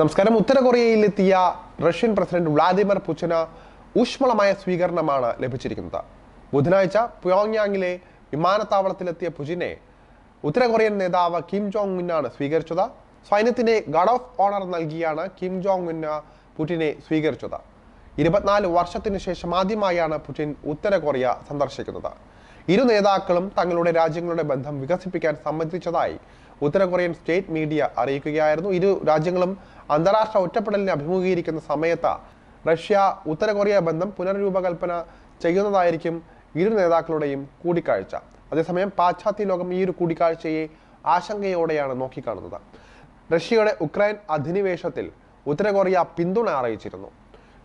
നമസ്കാരം. ഉത്തര കൊറിയയിലെത്തിയ റഷ്യൻ പ്രസിഡന്റ് വ്ളാദിമിർ പുടിന് ഊഷ്മളമായ സ്വീകരണമാണ് ലഭിച്ചിരിക്കുന്നത്. ബുധനാഴ്ച പ്യോങ്യാങ്ങിലെ വിമാനത്താവളത്തിലെത്തിയ പുജിനെ ഉത്തര കൊറിയൻ നേതാവ് കിം ജോങ് മിന്നാണ് സ്വീകരിച്ചത്. സൈന്യത്തിന് ഗാർഡ് ഓഫ് ഓണർ നൽകിയാണ് കിം ജോങ് ഉന്ന പുടിനെ സ്വീകരിച്ചത്. ഇരുപത്തിനാല് വർഷത്തിന് ശേഷം ആദ്യമായാണ് പുടിൻ ഉത്തര കൊറിയ സന്ദർശിക്കുന്നത്. ഇരു നേതാക്കളും തങ്ങളുടെ രാജ്യങ്ങളുടെ ബന്ധം വികസിപ്പിക്കാൻ സമ്മതിച്ചതായി ഉത്തര കൊറിയൻ സ്റ്റേറ്റ് മീഡിയ അറിയിക്കുകയായിരുന്നു. ഇരു രാജ്യങ്ങളും അന്താരാഷ്ട്ര ഒറ്റപ്പെടലിനെ അഭിമുഖീകരിക്കുന്ന സമയത്ത് റഷ്യ ഉത്തര കൊറിയ ബന്ധം പുനർരൂപകൽപ്പന ചെയ്യുന്നതായിരിക്കും ഇരു നേതാക്കളുടെയും കൂടിക്കാഴ്ച. അതേസമയം പാശ്ചാത്യ ലോകം ഈ ഒരു കൂടിക്കാഴ്ചയെ ആശങ്കയോടെയാണ് നോക്കിക്കാണുന്നത്. റഷ്യയുടെ ഉക്രൈൻ അധിനിവേശത്തിൽ ഉത്തര കൊറിയ പിന്തുണ അറിയിച്ചിരുന്നു.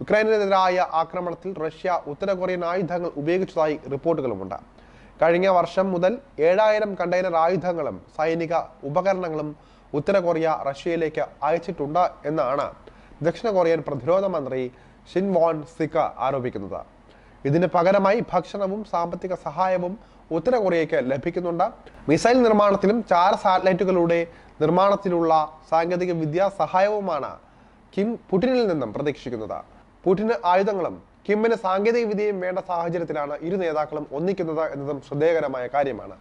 ഉക്രൈനെതിരായ ആക്രമണത്തിൽ റഷ്യ ഉത്തര കൊറിയൻ ആയുധങ്ങൾ ഉപയോഗിച്ചതായി റിപ്പോർട്ടുകളുമുണ്ട്. കഴിഞ്ഞ വർഷം മുതൽ ഏഴായിരം കണ്ടെയ്നർ ആയുധങ്ങളും സൈനിക ഉപകരണങ്ങളും ഉത്തര കൊറിയ റഷ്യയിലേക്ക് അയച്ചിട്ടുണ്ട് എന്നാണ് ദക്ഷിണ കൊറിയൻ പ്രതിരോധ മന്ത്രി ഷിൻ വോൺ സിക്ക ആരോപിക്കുന്നത്. ഇതിന് പകരമായി ഭക്ഷണവും സാമ്പത്തിക സഹായവും ഉത്തര കൊറിയയ്ക്ക് ലഭിക്കുന്നുണ്ട്. മിസൈൽ നിർമ്മാണത്തിലും ചാര സാറ്റലൈറ്റുകളുടെ നിർമ്മാണത്തിലുള്ള സാങ്കേതിക വിദ്യാ സഹായവുമാണ് കിം പുടിനിൽ നിന്നും പ്രതീക്ഷിക്കുന്നത്. പുടിന് ആയുധങ്ങളും കിമ്മിന് സാങ്കേതിക വിദ്യയും വേണ്ട സാഹചര്യത്തിലാണ് ഇരു നേതാക്കളും ഒന്നിക്കുന്നത് എന്നതും ശ്രദ്ധേയകരമായ കാര്യമാണ്.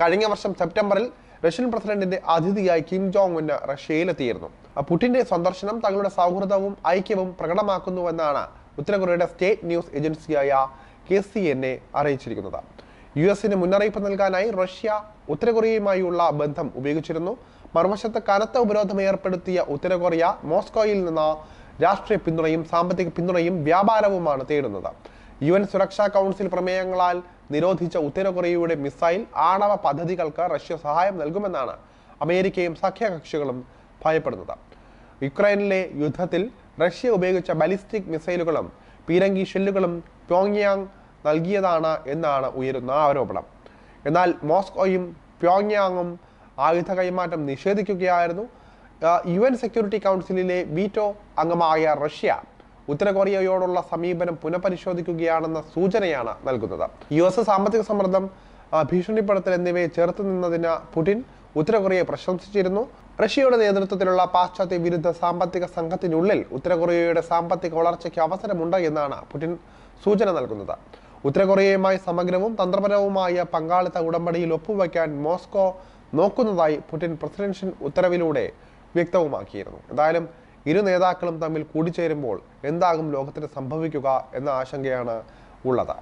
കഴിഞ്ഞ വർഷം സെപ്റ്റംബറിൽ റഷ്യൻ പ്രസിഡന്റിന്റെ അതിഥിയായി കിം ജോങ് ഉന്ന് റഷ്യയിലെത്തിയിരുന്നു പുടിന്റെ സന്ദർശനം തങ്ങളുടെ സൗഹൃദവും ഐക്യവും പ്രകടമാക്കുന്നുവെന്നാണ് ഉത്തരകൊറിയയുടെ സ്റ്റേറ്റ് ന്യൂസ് ഏജൻസിയായ കെ സി എൻ എ അറിയിച്ചിരിക്കുന്നത്. യു എസിന് മുന്നറിയിപ്പ് നൽകാനായി റഷ്യ ഉത്തരകൊറിയയുമായുള്ള ബന്ധം ഉപയോഗിച്ചിരുന്നു. മറുവശത്ത് കനത്ത ഉപരോധം ഏർപ്പെടുത്തിയ ഉത്തരകൊറിയ മോസ്കോയിൽ നിന്ന് രാഷ്ട്രീയ പിന്തുണയും സാമ്പത്തിക പിന്തുണയും വ്യാപാരവുമാണ് തേടുന്നത്. യു എൻ സുരക്ഷാ കൗൺസിൽ പ്രമേയങ്ങളാൽ നിരോധിച്ച ഉത്തര കൊറിയയുടെ മിസൈൽ ആണവ പദ്ധതികൾക്ക് റഷ്യ സഹായം നൽകുമെന്നാണ് അമേരിക്കയും സഖ്യകക്ഷികളും ഭയപ്പെടുന്നത്. യുക്രൈനിലെ യുദ്ധത്തിൽ റഷ്യ ഉപയോഗിച്ച ബലിസ്റ്റിക് മിസൈലുകളും പീരങ്കി ഷെല്ലുകളും പ്യോങ്യാങ് നൽകിയതാണ് എന്നാണ് ഉയരുന്ന ആരോപണം. എന്നാൽ മോസ്കോയും പ്യോങ്യാങ്ങും ആയുധ കൈമാറ്റം നിഷേധിക്കുകയായിരുന്നു. യു എൻ സെക്യൂരിറ്റി കൗൺസിലിലെ വീറ്റോ അംഗമായ റഷ്യ ഉത്തര കൊറിയയോടുള്ള സമീപനം പുനഃപരിശോധിക്കുകയാണെന്ന സൂചനയാണ് നൽകുന്നത്. യു എസ് സാമ്പത്തിക സമ്മർദ്ദം ഭീഷണിപ്പെടുത്തൽ എന്നിവയെ ചെറുത്തു നിന്നതിന് പുടിൻ ഉത്തര കൊറിയയെ പ്രശംസിച്ചിരുന്നു. റഷ്യയുടെ നേതൃത്വത്തിലുള്ള പാശ്ചാത്യ വിരുദ്ധ സാമ്പത്തിക സംഘത്തിനുള്ളിൽ ഉത്തര കൊറിയയുടെ സാമ്പത്തിക വളർച്ചയ്ക്ക് അവസരമുണ്ട് എന്നാണ് പുടിൻ സൂചന നൽകുന്നത്. ഉത്തര കൊറിയയുമായി സമഗ്രവും തന്ത്രപരവുമായ പങ്കാളിത്ത ഉടമ്പടിയിൽ ഒപ്പുവയ്ക്കാൻ മോസ്കോ നോക്കുന്നതായി പുടിൻ പ്രസിഡൻഷ്യൻ ഉത്തരവിലൂടെ വ്യക്തവുമാക്കിയിരുന്നു. എന്തായാലും ഇരു നേതാക്കളും തമ്മിൽ കൂടിച്ചേരുമ്പോൾ എന്താകും ലോകത്തിന് സംഭവിക്കുക എന്ന ആശങ്കയാണ് ഉള്ളത്.